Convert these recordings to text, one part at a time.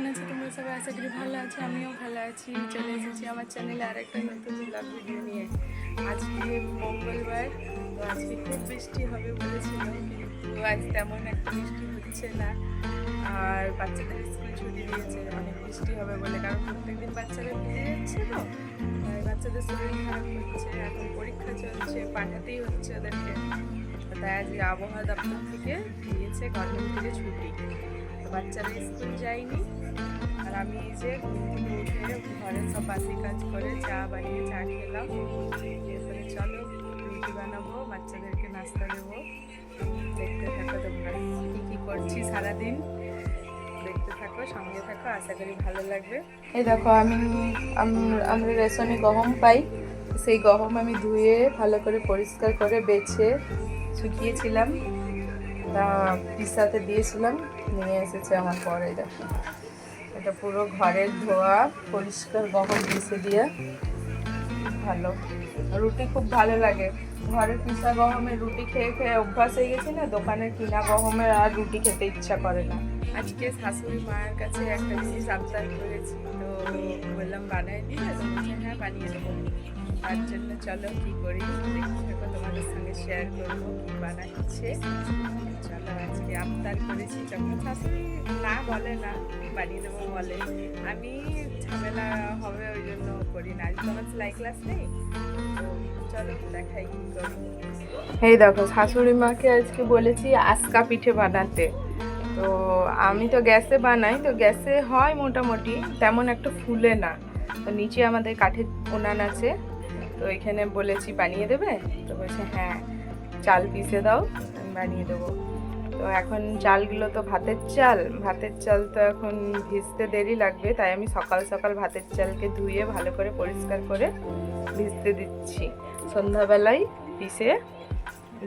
কেমন আছে তোমরা সবাই আশা করি ভালো আছো, আমিও ভালো আছি। চলে এসেছি আমার চ্যানেলে আর একটা নতুন ব্লগ ভিডিও নিয়ে। আজকে মঙ্গলবার, তো আজকে খুব বৃষ্টি হবে বলেছিল, কিন্তু আজ তেমন একটা বৃষ্টি হচ্ছে না। আর বাচ্চাদের স্কুল ছুটি দিয়েছে, অনেক বৃষ্টি হবে বলে, কারণ প্রত্যেকদিন বাচ্চারা ভিজে যাচ্ছে তো বাচ্চাদের শরীর খারাপ হচ্ছে, এখন পরীক্ষা চলছে, পাঠাতেই হচ্ছে ওদেরকে। তাই আজকে আবহাওয়া দপ্তর থেকে দিয়েছে গভর্নমেন্ট থেকে ছুটি। বাচ্চারা স্কুল যায়নি। আর আমি এই যে উঠে ঘরের সব বাসি কাজ করে চা বানিয়ে চা খেলাম। এরপরে চলো রুটি বানাবো, বাচ্চাদেরকে নাস্তা দেবো। দেখতে থাকো তোমরা কী কী করছি সারাদিন। দেখতে থাকো, সঙ্গে থাকো, আশা করি ভালো লাগবে। এই দেখো, আমি আমরা রেশনে গহম পাই। সেই গহম আমি ধুয়ে ভালো করে পরিষ্কার করে বেছে শুকিয়েছিলাম। পিসাতে দিয়েছিলাম, নিয়ে এসেছে আমার পরে দেখো। এটা পুরো ঘরের ধোয়া, পরিষ্কার গহম পিসে দিয়ে। ভালো। রুটি খুব ভালো লাগে। ঘরের পিসা গহমের রুটি খেয়ে খেয়ে অভ্যাস হয়ে গেছে না দোকানের কিনা গহমের আর রুটি খেতে ইচ্ছা করে না। আজকে শাশুড়ি মায়ের কাছে একটা জিনিস আবদার করেছি, তো বললাম বানাই দিই হ্যাঁ বানিয়ে দেবো। তার জন্য চলো কী করি থাকো, তোমাদের সঙ্গে শেয়ার করব কী বানাচ্ছে। চলো, আজকে আবদার করেছি, যখন শাশুড়ি না বলে না, বানিয়ে দেবো বলে। আমি ঝামেলা হবে ওই জন্য করি না। আজ তো আমার সেলাই ক্লাস নেই? চলো, দেখাই এই দেখো, শাশুড়ি মাকে আজকে বলেছি আজকা পিঠে বানাতে। তো আমি তো গ্যাসে বানাই, তো গ্যাসে হয় মোটামুটি, তেমন একটা ফুলে না। তো নিচে আমাদের কাঠের উনান আছে, তো এখানে বলেছি বানিয়ে দেবে? তো বলছে হ্যাঁ চাল পিষে দাও, আমি বানিয়ে দেবো। তো এখন চালগুলো তো ভাতের চাল ভাতের চাল তো এখন ভিজতে দেরি লাগবে, তাই আমি সকাল সকাল ভাতের চালকে ধুয়ে ভালো করে পরিষ্কার করে ভিজতে দিচ্ছি। সন্ধ্যাবেলায় পিষে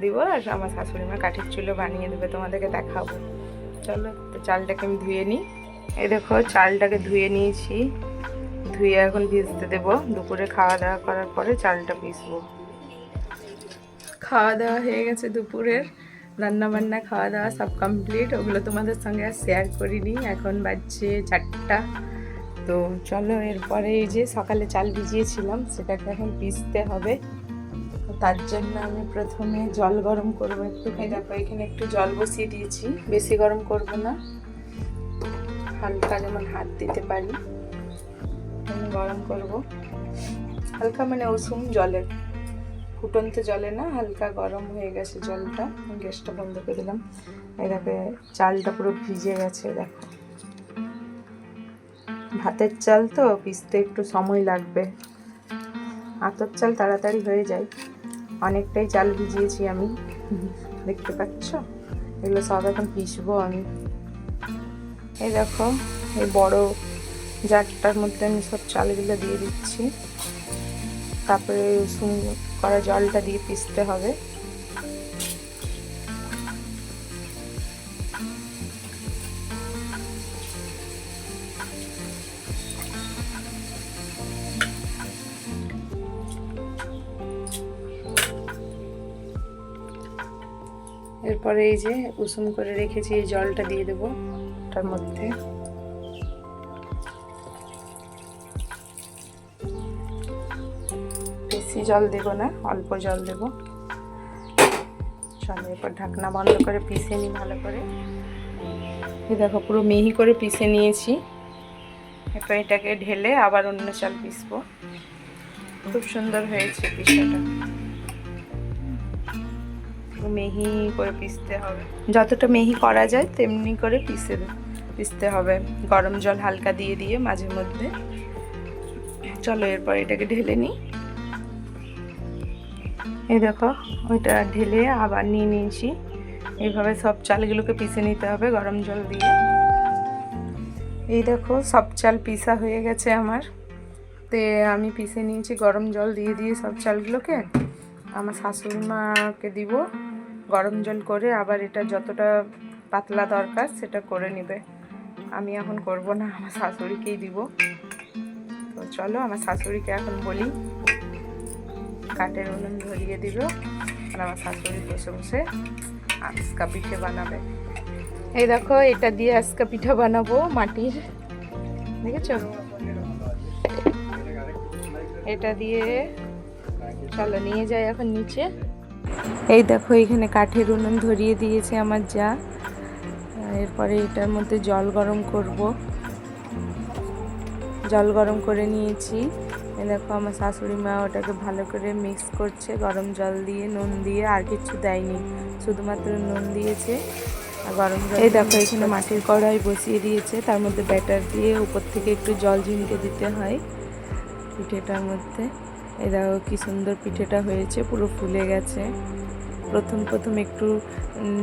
দিব, আর আমার শাশুড়ি মা কাঠের চুলো বানিয়ে দেবে, তোমাদেরকে দেখাবো। চলো, তো চালটাকে আমি ধুয়ে নিই। এই দেখো, চালটাকে ধুয়ে নিয়েছি। ধুয়ে এখন ভিজতে দেবো। দুপুরে খাওয়া দাওয়া করার পরে চালটা পিসবো খাওয়া দাওয়া হয়ে গেছে দুপুরের। রান্না বান্না খাওয়া দাওয়া সব কমপ্লিট ওগুলো তোমাদের সঙ্গে আর শেয়ার করিনি। এখন বাজছে চারটা। তো চলো, এরপরে এই যে সকালে চাল ভিজিয়েছিলাম, সেটাকে এখন পিসতে হবে। তার জন্য আমি প্রথমে জল গরম করব একটু দেখো, এখানে একটু জল বসিয়ে দিয়েছি। বেশি গরম করব না। হালকা যেমন হাত দিতে পারি আমি গরম করব। হালকা মানে উষুম জলের ফুটন্ত জলে না, হালকা গরম হয়ে গেছে জলটা। গ্যাসটা বন্ধ করে দিলাম। দেখো চালটা পুরো ভিজে গেছে, দেখো। ভাতের চাল তো, পিসতে একটু সময় লাগবে। আতর চাল তাড়াতাড়ি হয়ে যায়। অনেকটাই চাল ভিজিয়েছি আমি। দেখতে পাচ্ছ? এগুলো সব এখন পিসবো আমি। এই দেখো, এই বড় জারটার মধ্যে আমি সব চালগুলো দিয়ে দিচ্ছি। তারপরে সুন্দর করা জলটা দিয়ে পিসতে হবে। এরপরে এই যে উষুম করে রেখেছি, এই জলটা দিয়ে দেবো তার মধ্যে। বেশি জল দেব না, অল্প জল দেব। চলো এরপর ঢাকনা বন্ধ করে পিষে নিই ভালো করে। এই দেখো, পুরো মিহি করে পিষে নিয়েছি। এরপর এটাকে ঢেলে আবার অন্য চাল পিসবো খুব সুন্দর হয়েছে পিসাটা মিহি করে পিসতে হবে। যতটা মেহি করা যায় তেমনি করে পিসে পিসতে হবে। গরম জল হালকা দিয়ে দিয়ে মাঝে মধ্যে। চলো এরপর এটাকে ঢেলে নিই। এই দেখো, ওইটা ঢেলে আবার নিয়ে নিয়েছি। এইভাবে সব চালগুলোকে পিষে নিতে হবে গরম জল দিয়ে। এই দেখো, সব চাল পিসা হয়ে গেছে আমার। তে আমি পিষে নিয়েছি গরম জল দিয়ে দিয়ে সব চালগুলোকে। আমার শাশুড়ি মাকে দিব। গরম জল করে আবার এটা যতটা পাতলা দরকার সেটা করে নেবে। আমি এখন করব না, আমার শাশুড়িকেই দিব। তো চলো, আমার শাশুড়িকে এখন বলি, কাঠের উনুন ধরিয়ে দিল আর আমার শাশুড়ি বসে বসে আজকা পিঠে বানাবে। এই দেখো, এটা দিয়ে আজকা পিঠা বানাবো মাটির। দেখেছ? এটা দিয়ে, চলো, নিয়ে যাই এখন নিচে। এই দেখো এখানে কাঠের উনুন ধরিয়ে দিয়েছে আমার যা। এরপরে এটার মধ্যে জল গরম করব। জল গরম করে নিয়েছি। এই দেখো আমার শাশুড়ি মা ওটাকে ভালো করে মিক্স করছে গরম জল দিয়ে নুন দিয়ে আর কিছু দেয়নি। শুধুমাত্র নুন দিয়েছে আর গরম জল এই দেখো এখানে মাটির কড়াই বসিয়ে দিয়েছে তার মধ্যে ব্যাটার দিয়ে উপর থেকে একটু জল ঝিমকে দিতে হয়। পিঠেটার মধ্যে। এই দেখো কি সুন্দর পিঠেটা হয়েছে, পুরো ফুলে গেছে। প্রথম প্রথম একটু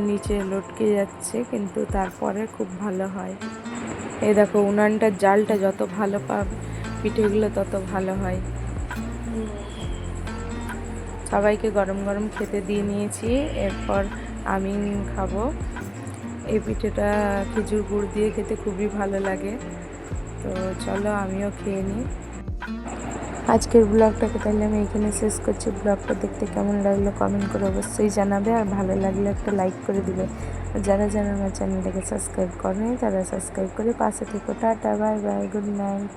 নিচে লটকে যাচ্ছে, কিন্তু তারপরে খুব ভালো হয়। এই দেখো উনানটার জালটা যত ভালো পাবে, পিঠেগুলো তত ভালো হয়। সবাইকে গরম গরম খেতে দিয়ে নিয়েছি, এরপর আমি খাব। এই পিঠেটা খেজুর গুড় দিয়ে খেতে খুবই ভালো লাগে। তো চলো আমিও খেয়ে নিই। আজকের ব্লগটাকে তাহলে আমি এখানে শেষ করছি। ব্লগটা দেখতে কেমন লাগল কমেন্ট করে অবশ্যই জানাবে আর ভালো লাগলে একটা লাইক করে দিবে। যারা যারা আমার চ্যানেলটাকে সাবস্ক্রাইব করেনি, তারা সাবস্ক্রাইব করে পাশে থেকে। Tata, bye bye, good night.